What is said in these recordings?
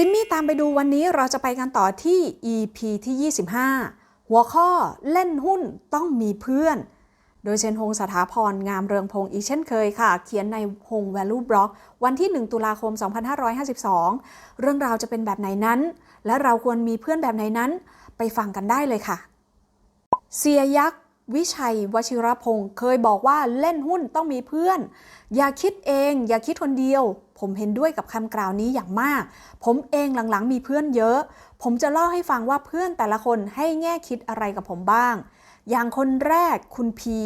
จิมมี่ตามไปดูวันนี้เราจะไปกันต่อที่ EP ที่ 25 หัวข้อเล่นหุ้นต้องมีเพื่อน โดยเชนฮงสถาพรงามเรืองพงศ์อีกเช่นเคยค่ะ เขียนในฮง Value Block วันที่ 1 ตุลาคม 2552 เรื่องราวจะเป็นแบบไหนนั้น และเราควรมีเพื่อนแบบไหนนั้น ไปฟังกันได้เลยค่ะ เสียยักษ์ วิชัยวชิรพงศ์เคยบอกว่าเล่นหุ้นต้องมีเพื่อน อย่าคิดเอง อย่าคิดคนเดียว ผมเห็นด้วยกับคำกล่าวนี้อย่างมาก ผมเองหลังๆ มีเพื่อนเยอะ ผมจะเล่าให้ฟังว่าเพื่อนแต่ละคนให้แง่คิดอะไรกับผมบ้าง อย่างคนแรกคุณพี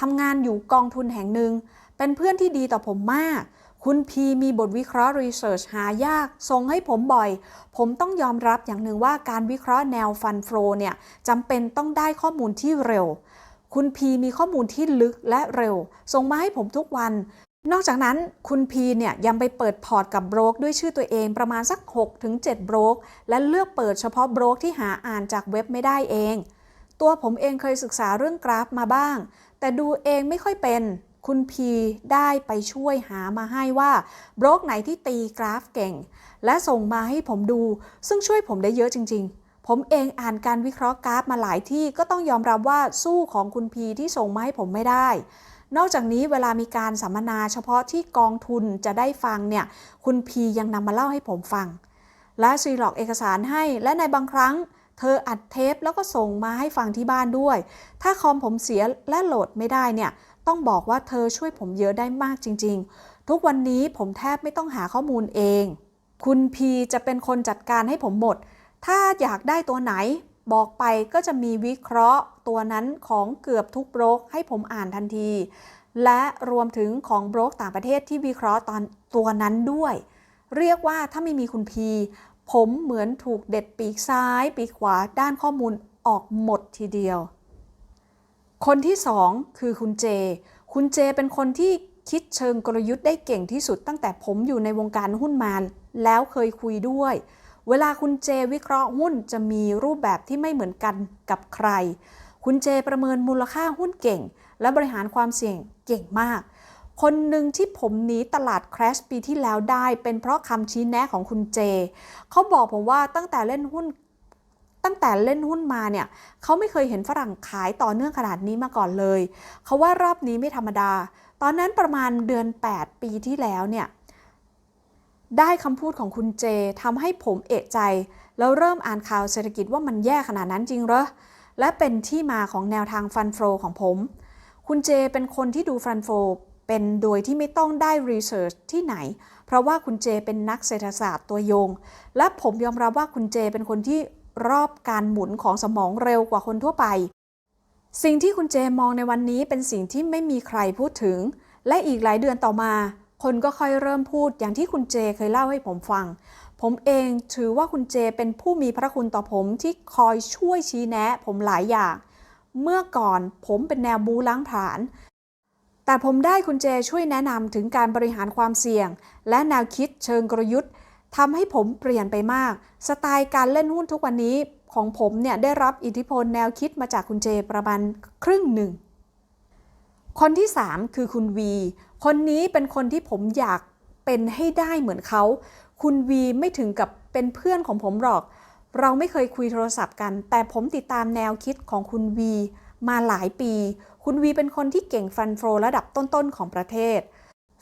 ทำงานอยู่กองทุนแห่งหนึ่ง เป็นเพื่อนที่ดีต่อผมมาก คุณพีมีบทวิเคราะห์รีเสิร์ชหายากส่งให้ผมบ่อย ผมต้องยอมรับอย่างหนึ่งว่าการวิเคราะห์แนวฟันโฟเนี่ยจำเป็นต้องได้ข้อมูลที่เร็ว คุณพีมีข้อมูลที่ลึกและเร็ว ส่งมาให้ผมทุกวัน นอกจากนั้นคุณพีเนี่ยยังไปเปิดพอร์ตกับโบรกด้วยชื่อตัวเองประมาณสัก 6-7 โบรก และเลือกเปิดเฉพาะโบรกที่หาอ่านจากเว็บไม่ได้เอง ตัวผมเองเคยศึกษาเรื่องกราฟมาบ้าง แต่ดูเองไม่ค่อยเป็นคุณพีได้ไปช่วยหามาให้ว่าโบรกไหนที่ตีกราฟเก่ง และส่งมาให้ผมดู ซึ่งช่วยผมได้เยอะจริง ๆ ผมเองอ่านการวิเคราะห์กราฟมาหลายที่ก็ต้องยอมรับว่าสู้ของคุณพีที่ส่งมาให้ผมไม่ได้ นอกจากนี้เวลามีการสัมมนาเฉพาะที่กองทุนจะได้ฟังเนี่ย คุณพียังนำมาเล่าให้ผมฟัง และซีหลอกเอกสารให้ และในบางครั้ง เธออัดเทปแล้วก็ส่งมาให้ฟังที่บ้านด้วย ถ้าคอมผมเสียและโหลดไม่ได้เนี่ย ต้องบอกว่าเธอช่วยผมเยอะได้มากจริง ๆ ทุกวันนี้ผมแทบไม่ต้องหาข้อมูลเอง คุณพีจะเป็นคนจัดการให้ผมหมด ถ้าอยากได้ตัวไหนบอกไปก็จะมีวิเคราะห์ตัวนั้นของเกือบทุกโบรกให้ผมอ่านทันที และรวมถึงของโบรกต่างประเทศที่วิเคราะห์ตอนตัวนั้นด้วย เรียกว่าถ้าไม่มีคุณพี ผมเหมือนถูกเด็ดปีกซ้ายปีกขวาด้านข้อมูลออกหมดทีเดียว คนที่สองคือคุณเจ คุณเจเป็นคนที่คิดเชิงกลยุทธ์ได้เก่งที่สุดตั้งแต่ผมอยู่ในวงการหุ้นมาแล้วเคยคุยด้วย เวลาคุณเจวิเคราะห์หุ้นจะมีรูปแบบที่ไม่เหมือนกันกับใคร คุณเจประเมินมูลค่าหุ้นเก่ง และบริหารความเสี่ยงเก่งมาก คนหนึ่งที่ผมหนีตลาด crash ปีที่แล้วได้ เป็นเพราะคำชี้แนะของคุณเจ เขาบอกผมว่าตั้งแต่เล่นหุ้นตั้งแต่เล่นหุ้นมาเนี่ยเขาไม่เคยเห็นฝรั่งขายต่อเนื่องขนาดนี้มาก่อนเลย เขาว่ารอบนี้ไม่ธรรมดา ตอนนั้นประมาณเดือน 8 ปีที่แล้วเนี่ย ได้คำพูดของคุณเจทำให้ผมเอะใจ แล้วเริ่มอ่านข่าวเศรษฐกิจว่ามันแย่ขนาดนั้นจริงเหรอ และเป็นที่มาของแนวทางฟันโฟของผม คุณเจเป็นคนที่ดูฟันโฟเป็นโดยที่ไม่ต้องได้รีเสิร์ชที่ไหน เพราะว่าคุณเจเป็นนักเศรษฐศาสตร์ตัวยง และผมยอมรับว่าคุณเจเป็นคนที่รอบการหมุนของสมองเร็วกว่าคนทั่วไป สิ่งที่คุณเจมองในวันนี้เป็นสิ่งที่ไม่มีใครพูดถึง และอีกหลายเดือนต่อมา คนก็ค่อยเริ่มพูดอย่างที่คุณเจเคยเล่าให้ผมฟัง ผมเองถือว่าคุณเจเป็นผู้มีพระคุณต่อผมที่คอยช่วยชี้แนะ ผมหลายอย่าง เมื่อก่อนผมเป็นแนวบูล้างผลาญแต่ผมได้คุณเจช่วยแนะนำถึงการบริหารความเสี่ยง และแนวคิดเชิงกลยุทธ์ทำให้ผมเปลี่ยนไปมาก สไตล์การเล่นหุ้นทุกวันนี้ของผมเนี่ยได้รับอิทธิพลแนวคิดมาจากคุณเจประมาณครึ่งหนึ่ง คนที่ 3 คือคุณวี คนนี้เป็นคนที่ผมอยากเป็นให้ได้เหมือนเขา คุณวีไม่ถึงกับเป็นเพื่อนของผมหรอก เราไม่เคยคุยโทรศัพท์กัน แต่ผมติดตามแนวคิดของคุณวีมาหลายปี คุณวีเป็นคนที่เก่งฟันโฟระดับต้นๆของประเทศ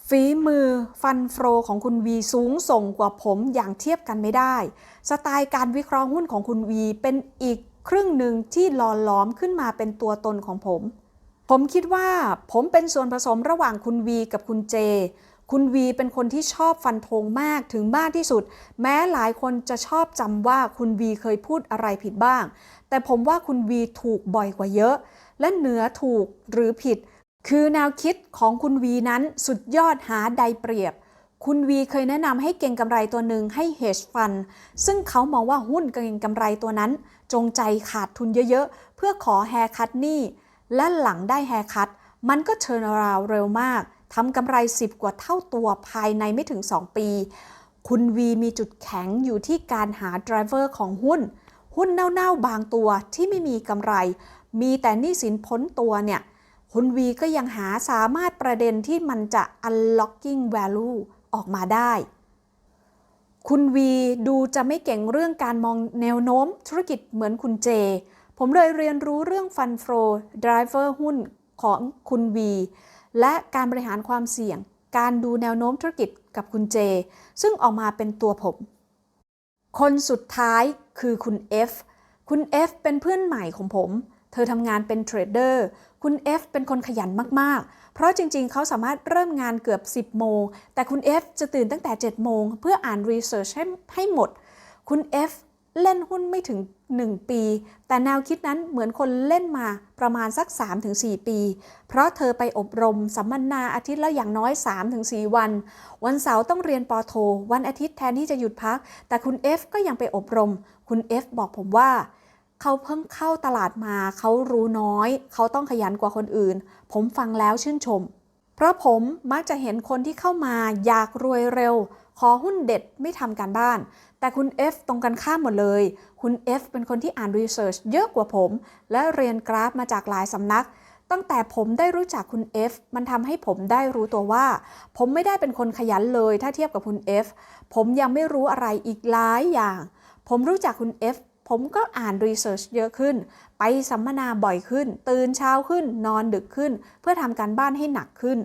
ฝีมือฟันโฟของคุณวีสูงส่งกว่าผมอย่างเทียบกันไม่ได้ สไตล์การวิเคราะห์หุ้นของคุณวีเป็นอีกครึ่งหนึ่งที่หล่อล้อมขึ้นมาเป็นตัวตนของผม ผมคิดว่าผมเป็นส่วนผสมระหว่างคุณวีกับคุณเจ คุณวีเป็นคนที่ชอบฟันธงมากถึงมากที่สุด แม้หลายคนจะชอบจำว่าคุณวีเคยพูดอะไรผิดบ้าง แต่ผมว่าคุณวีถูกบ่อยกว่าเยอะ และเหนือถูกหรือผิด คือแนวคิดของคุณวีนั้นสุดยอดหาใดเปรียบคุณวีเคยแนะนำให้เก่งกำไรตัวหนึ่งให้ hedge fund ซึ่งเขามองว่าหุ้นเก่งกำไรตัวนั้น จงใจขาดทุนเยอะๆ เพื่อขอแฮร์คัตหนี้ และหลังได้แฮคัตมันก็เชิญราวเร็วมากทำกำไร 10 กว่าเท่าตัวภายในไม่ถึง 2 ปี คุณวีมีจุดแข็งอยู่ที่การหาดรเวอร์ของหุ้น หุ้นเน่าๆบางตัวที่ไม่มีกำไร มีแต่หนี้สินพ้นตัวเนี่ย คุณวีก็ยังหาสามารถประเด็นที่มันจะ unlocking value ออกมาได้ คุณวีดูจะไม่เก่งเรื่องการมองแนวโน้มธุรกิจเหมือนคุณเจ ผมเลยเรียนรู้เรื่องฟันโฟดรเวอร์หุ้นของคุณวี และการบริหารความเสี่ยง การดูแนวโน้มธุรกิจกับคุณเจ ซึ่งออกมาเป็นตัวผม คนสุดท้ายคือคุณ F คุณ F เป็นเพื่อนใหม่ของผม เธอทำงานเป็นเทรดเดอร์ คุณ F เป็นคนขยันมาก ๆ เพราะจริง ๆ เขาสามารถเริ่มงานเกือบ 10 โมง แต่คุณ F จะตื่นตั้งแต่ 7 โมง เพื่ออ่านรีเสิร์ชให้ให้หมด คุณ F เล่นหุ้นไม่ถึง 1 ปี แต่แนวคิดนั้นเหมือนคนเล่นมาประมาณสัก 3-4 ปี เพราะเธอไปอบรมสัมมนาอาทิตย์ละอย่างน้อย 3-4 วัน วันเสาร์ต้องเรียนปอโท วันอาทิตย์แทนที่จะหยุดพัก แต่คุณ F ก็ยังไปอบรม คุณ F บอกผมว่า เขาเพิ่งเข้าตลาดมา เขารู้น้อย เขาต้องขยันกว่าคนอื่น ผมฟังแล้วชื่นชม เพราะผมมักจะเห็นคนที่เข้ามาอยากรวยเร็ว ขอหุ้นเด็ดไม่ทำการบ้าน แต่คุณ F ตรงกันข้ามหมดเลย คุณ F เป็นคนที่อ่านรีเสิร์ชเยอะกว่าผม และเรียนกราฟมาจากหลายสำนัก ตั้งแต่ผมได้รู้จักคุณ F มันทำให้ผมได้รู้ตัวว่า ผมไม่ได้เป็นคนขยันเลยถ้าเทียบกับคุณ F ผมยังไม่รู้อะไรอีกหลายอย่าง ผมรู้จักคุณ F ผมก็อ่านรีเสิร์ชเยอะขึ้น ไปสัมมนาบ่อยขึ้น ตื่นเช้าขึ้น นอนดึกขึ้น เพื่อทำการบ้านให้หนักขึ้น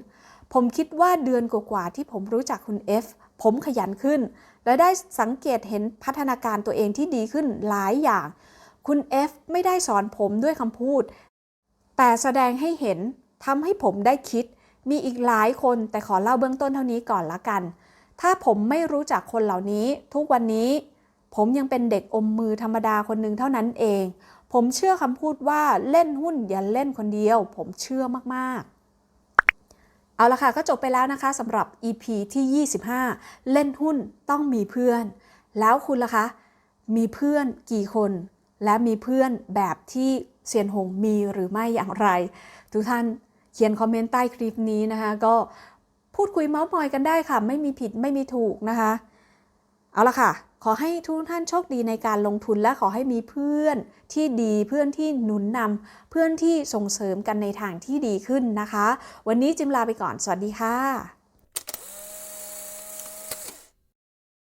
ผมคิดว่าเดือนกว่าๆที่ผมรู้จักคุณ F ผมขยันขึ้น และได้สังเกตเห็นพัฒนาการตัวเองที่ดีขึ้นหลายอย่าง คุณ F ไม่ได้สอนผมด้วยคำพูด แต่แสดงให้เห็นทำให้ผมได้คิด มีอีกหลายคนแต่ขอเล่าเบื้องต้นเท่านี้ก่อนละกัน ถ้าผมไม่รู้จักคนเหล่านี้ ทุกวันนี้ ผมยังเป็นเด็กอมมือธรรมดาคนหนึ่งเท่านั้นเอง ผมเชื่อคำพูดว่าเล่นหุ้นอย่าเล่นคนเดียว ผมเชื่อมากๆ เอาละค่ะ ก็จบไปแล้วนะคะสำหรับ EP ที่ 25 เล่นหุ้นต้องมีเพื่อน แล้วคุณล่ะคะ มีเพื่อนกี่คน และมีเพื่อนแบบที่เซียนหงมีหรือไม่อย่างไร ทุกท่านเขียนคอมเมนต์ใต้คลิปนี้นะคะ ก็พูดคุยเมาส์มอยกันได้ค่ะ ไม่มีผิดไม่มีถูกนะคะ เอาละค่ะ ขอให้ทุกท่านโชคดีในการลงทุนและขอให้มีเพื่อนที่ดีเพื่อนที่หนุนนำเพื่อนที่ส่งเสริมกันในทางที่ดีขึ้นนะคะ วันนี้จิมลาไปก่อน สวัสดีค่ะ